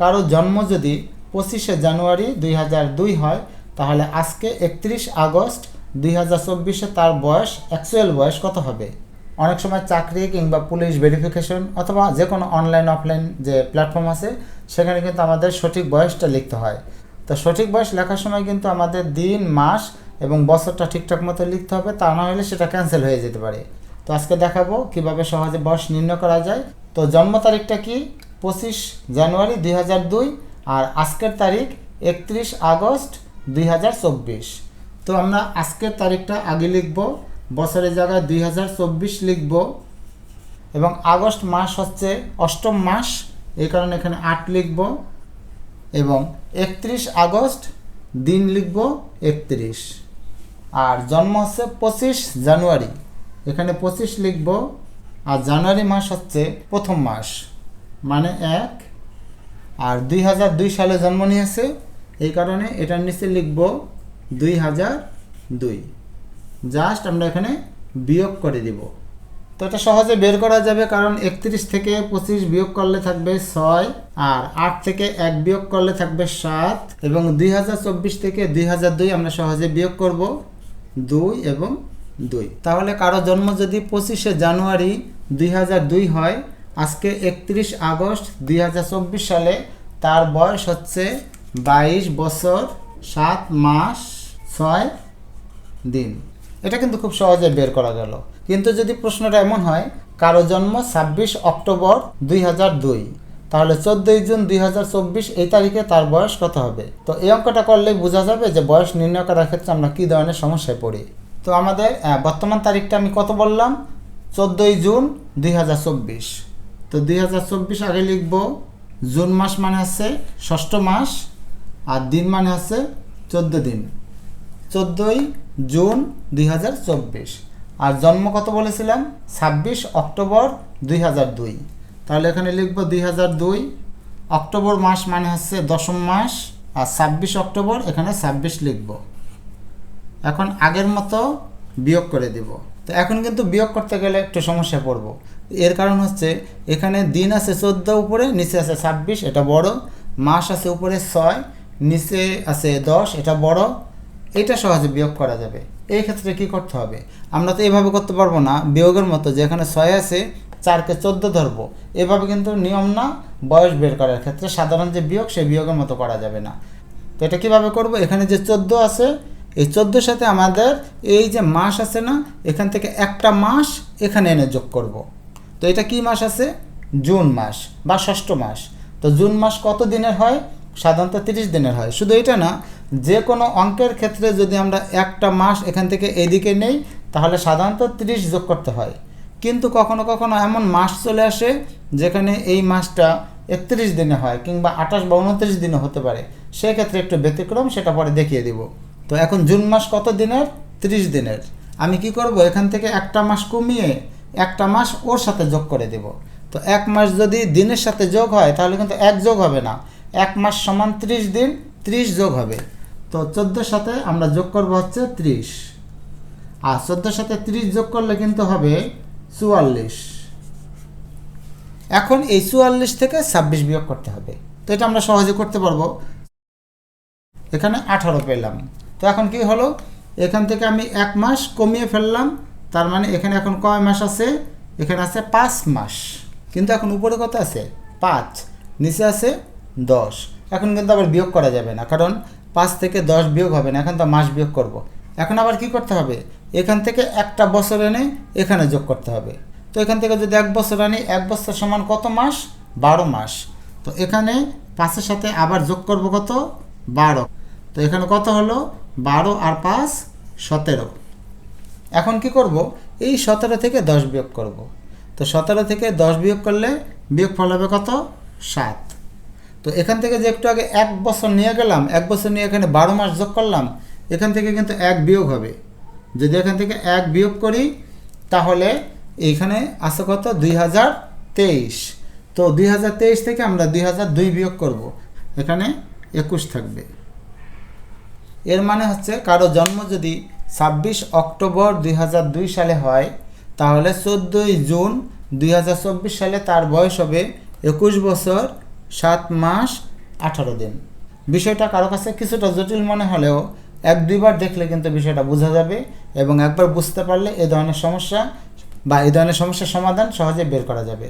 কারও জন্ম যদি পঁচিশে জানুয়ারি দুই হাজার দুই হয়, তাহলে আজকে একত্রিশ আগস্ট দুই হাজার চব্বিশে তার বয়স অ্যাকচুয়াল বয়স কত হবে? অনেক সময় চাকরি কিংবা পুলিশ ভেরিফিকেশন অথবা যে কোনো অনলাইন অফলাইন যে প্ল্যাটফর্ম আছে, সেখানে কিন্তু আমাদের সঠিক বয়সটা লিখতে হয়। তো সঠিক বয়স লেখার সময় কিন্তু আমাদের দিন, মাস এবং বছরটা ঠিকঠাক মতো লিখতে হবে, তা না হলে সেটা ক্যান্সেল হয়ে যেতে পারে। তো আজকে দেখাবো কীভাবে সহজে বয়স নির্ণয় করা যায়। তো জন্ম তারিখটা কি? পঁচিশ জানুয়ারি দুই হাজার দুই আর আজকের তারিখ একত্রিশ আগস্ট দুই হাজার চব্বিশ। তো আমরা আজকের তারিখটা আগে লিখব, বছরের জায়গায় দুই হাজার চব্বিশ লিখব এবং আগস্ট মাস হচ্ছে অষ্টম মাস, এই কারণে এখানে আট লিখব এবং একত্রিশ আগস্ট দিন লিখব একত্রিশ। আর জন্ম হচ্ছে পঁচিশ জানুয়ারি, এখানে পঁচিশ লিখব আর জানুয়ারি মাস হচ্ছে প্রথম মাস। মানে এক। আর দুই হাজার দুই সালে জন্ম নিয়েছে, এই কারণে এটার নিচে লিখব দুই হাজার দুই। জাস্ট আমরা এখানে বিয়োগ করে দিব। তো এটা সহজে বের করা যাবে, কারণ একত্রিশ থেকে পঁচিশ বিয়োগ করলে থাকবে ছয়, আর আট থেকে এক বিয়োগ করলে থাকবে সাত, এবং দুই হাজার চব্বিশ থেকে দুই হাজার দুই আমরা সহজে বিয়োগ করব দুই এবং দুই। তাহলে কারও জন্ম যদি পঁচিশে জানুয়ারি দুই হাজার দুই হয় আজকে একত্রিশ আগস্ট দুই হাজার চব্বিশ সালে তার বয়স হচ্ছে বাইশ বছর সাত মাস ছয় দিন। এটা কিন্তু খুব সহজে বের করা গেল। কিন্তু যদি প্রশ্নটা এমন হয়, কারও জন্ম ছাব্বিশ অক্টোবর দুই হাজার দুই। তাহলে চোদ্দোই জুন দুই হাজার চব্বিশ এই তারিখে তার বয়স কত হবে? তো এই অঙ্কটা করলেই বোঝা যাবে যে বয়স নির্ণয় করার ক্ষেত্রে আমরা কী ধরনের সমস্যায় পড়ি। তো আমাদের বর্তমান তারিখটা আমি কত বললাম? চোদ্দোই জুন দুই হাজার চব্বিশ। তো দুই হাজার চব্বিশ আগে লিখব, জুন মাস মানে হচ্ছে ষষ্ঠ মাস আর দিন মানে হচ্ছে চোদ্দ দিন। চোদ্দোই জুন দুই হাজার চব্বিশ। আর জন্ম কত বলেছিলাম? ছাব্বিশ অক্টোবর দুই হাজার দুই। তাহলে এখানে লিখব দুই হাজার দুই, অক্টোবর মাস মানে হচ্ছে দশম মাস আর ছাব্বিশ অক্টোবর এখানে ছাব্বিশ লিখব। এখন আগের মতো বিয়োগ করে দিব। তো এখন কিন্তু বিয়োগ করতে গেলে একটু সমস্যায় পড়ব। এর কারণ হচ্ছে, এখানে দিন আছে চোদ্দ উপরে, নিচে আছে ছাব্বিশ, এটা বড়। মাস আছে উপরে ছয়, নিচে আছে দশ, এটা বড়। এটা সহজে বিয়োগ করা যাবে। এই ক্ষেত্রে কি করতে হবে? আমরা তো এভাবে করতে পারব না। বিয়োগের মতো যে এখানে ছয় আছে, চারকে চোদ্দ ধরবো। এভাবে কিন্তু নিয়ম না, বয়স বের করার ক্ষেত্রে সাধারণ যে বিয়োগ সেই বিয়োগের মতো করা যাবে না। তো এটা কীভাবে করব? এখানে যে চোদ্দ আছে এই চোদ্দোর সাথে আমাদের এই যে মাস আছে না, এখান থেকে একটা মাস এখানে এনে যোগ করব। তো এটা কি মাস আছে? জুন মাস বা ষষ্ঠ মাস। তো জুন মাস কত দিনের হয়? সাধারণত তিরিশ দিনের হয়। শুধু এটা না, যে কোনো অঙ্কের ক্ষেত্রে যদি আমরা একটা মাস এখান থেকে এদিকে নেই, তাহলে সাধারণত তিরিশ যোগ করতে হয়। কিন্তু কখনো কখনো এমন মাস চলে আসে, যেখানে এই মাসটা একত্রিশ দিনে হয় কিংবা আঠাশ বা উনত্রিশ দিনে হতে পারে। সেক্ষেত্রে একটু ব্যতিক্রম, সেটা পরে দেখিয়ে দিব। তো এখন জুন মাস কত দিনের? ত্রিশ দিনের। আমি কি করব? এখান থেকে একটা মাস কমিয়ে একটা মাস ওর সাথে যোগ করে দেব। তো এক মাস যদি দিনের সাথে যোগ হয়, তাহলে কিন্তু এক যোগ হবে না। এক মাস সমান ত্রিশ দিন, ত্রিশ যোগ হবে। তো চোদ্দোর সাথে আমরা যোগ করব হচ্ছে ত্রিশ। আর চোদ্দোর সাথে ত্রিশ যোগ করলে কিন্তু হবে চুয়াল্লিশ। এখন এই চুয়াল্লিশ থেকে ছাব্বিশ বিয়োগ করতে হবে। তো এটা আমরা সহজে করতে পারব। এখানে আঠারো পেলাম। তো এখন কি হলো? এখান থেকে আমি এক মাস কমিয়ে ফেললাম, তার মানে এখানে এখন কয় মাস আছে? এখানে আছে পাঁচ মাস। কিন্তু এখন উপরে কত আছে? পাঁচ। নিচে আছে দশ। এখন কিন্তু আবার বিয়োগ করা যাবে না, কারণ পাঁচ থেকে দশ বিয়োগ হবে না, এখন তো মাস বিয়োগ করব। এখন আবার কি করতে হবে? এখান থেকে একটা বছর এনে এখানে যোগ করতে হবে। তো এখান থেকে যদি এক বছর আনি, এক বছর সমান কত মাস? বারো মাস। তো এখানে পাঁচের সাথে আবার যোগ করব কত? বারো। তো এখানে কত হলো? বারো আর পাঁচ, সতেরো। এখন কি করব? এই সতেরো থেকে দশ বিয়োগ করব। তো সতেরো থেকে দশ বিয়োগ করলে বিয়োগ ফল হবে কত? সাত। তো এখান থেকে যে একটু আগে এক বছর নিয়ে গেলাম, এক বছর নিয়ে এখানে বারো মাস যোগ করলাম, এখান থেকে কিন্তু এক বিয়োগ হবে। যদি এখান থেকে এক বিয়োগ করি, তাহলে এইখানে আছে কত? দুই হাজার তেইশ। তো দুই হাজার তেইশ থেকে আমরা দুই হাজার দুই বিয়োগ করব। এখানে একুশ থাকবে। এর মানে হচ্ছে কারও জন্ম যদি ছাব্বিশ অক্টোবর দুই হাজার দুই সালে হয়, তাহলে চোদ্দোই জুন দুই হাজার চব্বিশ সালে তার বয়স হবে একুশ বছর সাত মাস আঠারো দিন। বিষয়টা কারও কাছে কিছুটা জটিল মনে হলেও এক দুইবার দেখলে কিন্তু বিষয়টা বোঝা যাবে এবং একবার বুঝতে পারলে এ ধরনের সমস্যা বা এই ধরনের সমস্যার সমাধান সহজে বের করা যাবে।